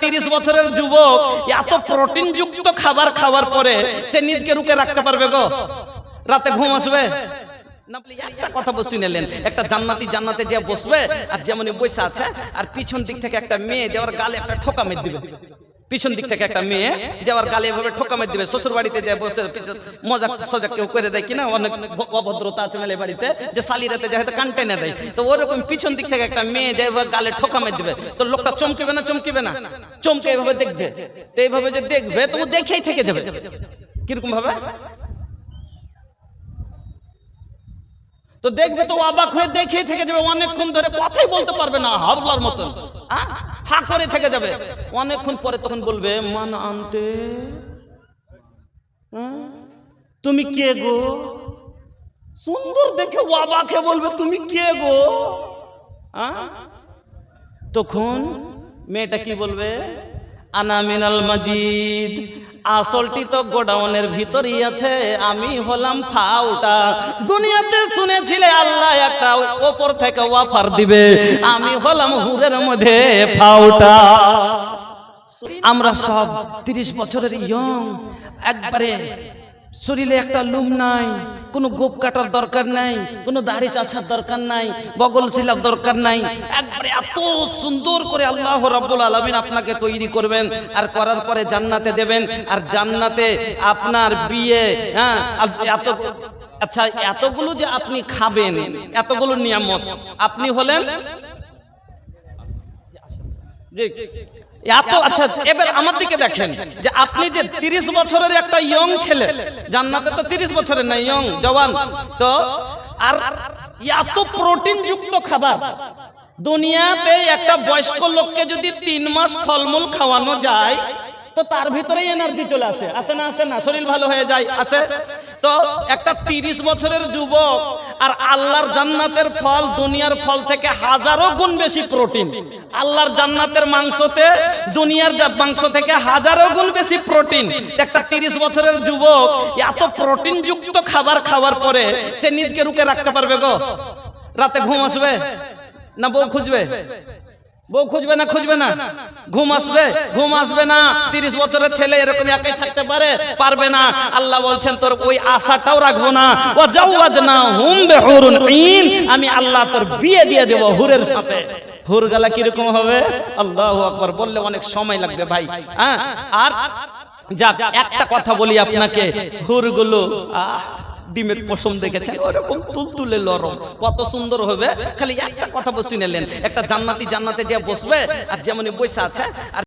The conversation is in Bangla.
তিরিশ বছরের যুবক এত প্রোটিন যুক্ত খাবার খাওয়ার পরে সে নিজকে রুকে রাখতে পারবে গো? রাতে ঘুম আসবে? একটা কথা নিলেন। একটা জান্নাতি জান্নাতে বসবে, আর আছে, আর পিছন দিক থেকে একটা মেয়ে দেওয়ার গালে একটা ঠোকা মেয়ে দিবে। পিছন দিক থেকে একটা মেয়ে যে আবার গালে এভাবে ঠোকা মেরে দিবে শ্বশুর বাড়িতে যে বসে মজা সজাক কেউ করে দেয় কিনা? অনেক অভদ্রতা আছে মেলে বাড়িতে। যে সালিরাতে যায়, হয়তো কান দেয়। তো ওরকম পিছন দিক থেকে একটা মেয়ে যে গালে ঠোকা মেরে দিবে। তো লোকটা চমকিবে না চমকিবে না? চমকে এভাবে দেখবে। তো এইভাবে যে দেখবে, তো ও দেখেই থেকে যাবে। কীরকম ভাবে? তো দেখবে তো অবাক হয়ে দেখেই থেকে যাবে, অনেকক্ষণ ধরে কথাই বলতে পারবে না, হাবলার মতন আ? হা করে থেকে যাবে অনেকক্ষণ পরে তখন বলবে, মান আনতে হ্যাঁ? তুমি কে গো সুন্দর দেখে অবাকে বলবে, তুমি কে গো আ? তখন মেয়েটা কি বলবে আনা মিনাল মাজিদ আসলটি তো গোডাউনের ভিতরই আছে, আমি হলাম ফাউটা। দুনিয়াতে শুনেছিলে আল্লাহ একটা ওপর থেকে ওয়াফার দিবে, আমি হলাম হুরের মধ্যে ফাউটা। আমরা সব তিরিশ বছরের ইয়ং একবারে শরীরে একটা লুম নাই কোনো গোপ কাটার দরকার নাই, কোনো দাড়ি চাছার দরকার নাই, বগল ছিলার দরকার নাই। একবারে এত সুন্দর করে আল্লাহ রাব্বুল আলামিন আপনাকে তৈরি করবেন আর করার পরে জান্নাতে দেবেন। আর জান্নাতে আপনার বিয়ে হ্যাঁ এত আচ্ছা এতগুলো যে আপনি খাবেন, এতগুলো নিয়ামত, আপনি হলেন এত আচ্ছা এবার আমার দিকে দেখেন যে আপনি যে তিরিশ বছরের একটা ইয়ং ছেলে জান্নাতে তো তিরিশ বছরের না ইয়ং জওয়ান। তো আর এত প্রোটিন যুক্ত খাবার। দুনিয়াতে একটা বয়স্ক লোককে যদি তিন মাস ফলমূল খাওয়ানো যায় তো তার ভিতরে এনার্জি চলে আসে। আসে না আসে না শরীর ভালো হয়ে যায় আসে তো একটা তিরিশ বছরের যুবক আর আল্লাহর জান্নাতের ফল দুনিয়ার ফল থেকে হাজারো গুণ বেশি প্রোটিন। আল্লাহর জান্নাতের মাংসতে দুনিয়ার মাংস থেকে হাজারো গুণ বেশি প্রোটিন। একটা তিরিশ বছরের যুবক এত প্রোটিন যুক্ত খাবার খাওয়ার পরে সে নিজকে রুকে রাখতে পারবে গো? রাতে ঘুম আসবে না বউ খুঁজবে? বউ খুঁজবে না খুঁজবে না। ঘুম আসবে ঘুম আসবে না। তিরিশ বছরের ছেলে এরকম একাই থাকতে পারে, পারবে না। আল্লাহ বলছেন, তোর ওই আশাটাও রাখব না। ও জাওয়াজ না হুম বেহুরুন আমি আল্লাহ তোর বিয়ে দিয়ে দেব হুরের সাথে। হুর গালা কীরকম হবে? আল্লাহ আকবার। বললে অনেক সময় লাগবে ভাই। হ্যাঁ? আর যাক, একটা কথা বলি আপনাকে। হুরগুলো, আহ ডিমের পশম দেখেছেন? ওরকম তুলতুলে লরম কত সুন্দর হবে। খালি একটা কথা বসে নিলেন। একটা জান্নাতি জান্নাতে যে বসবে আর যেমন বসে আছে আর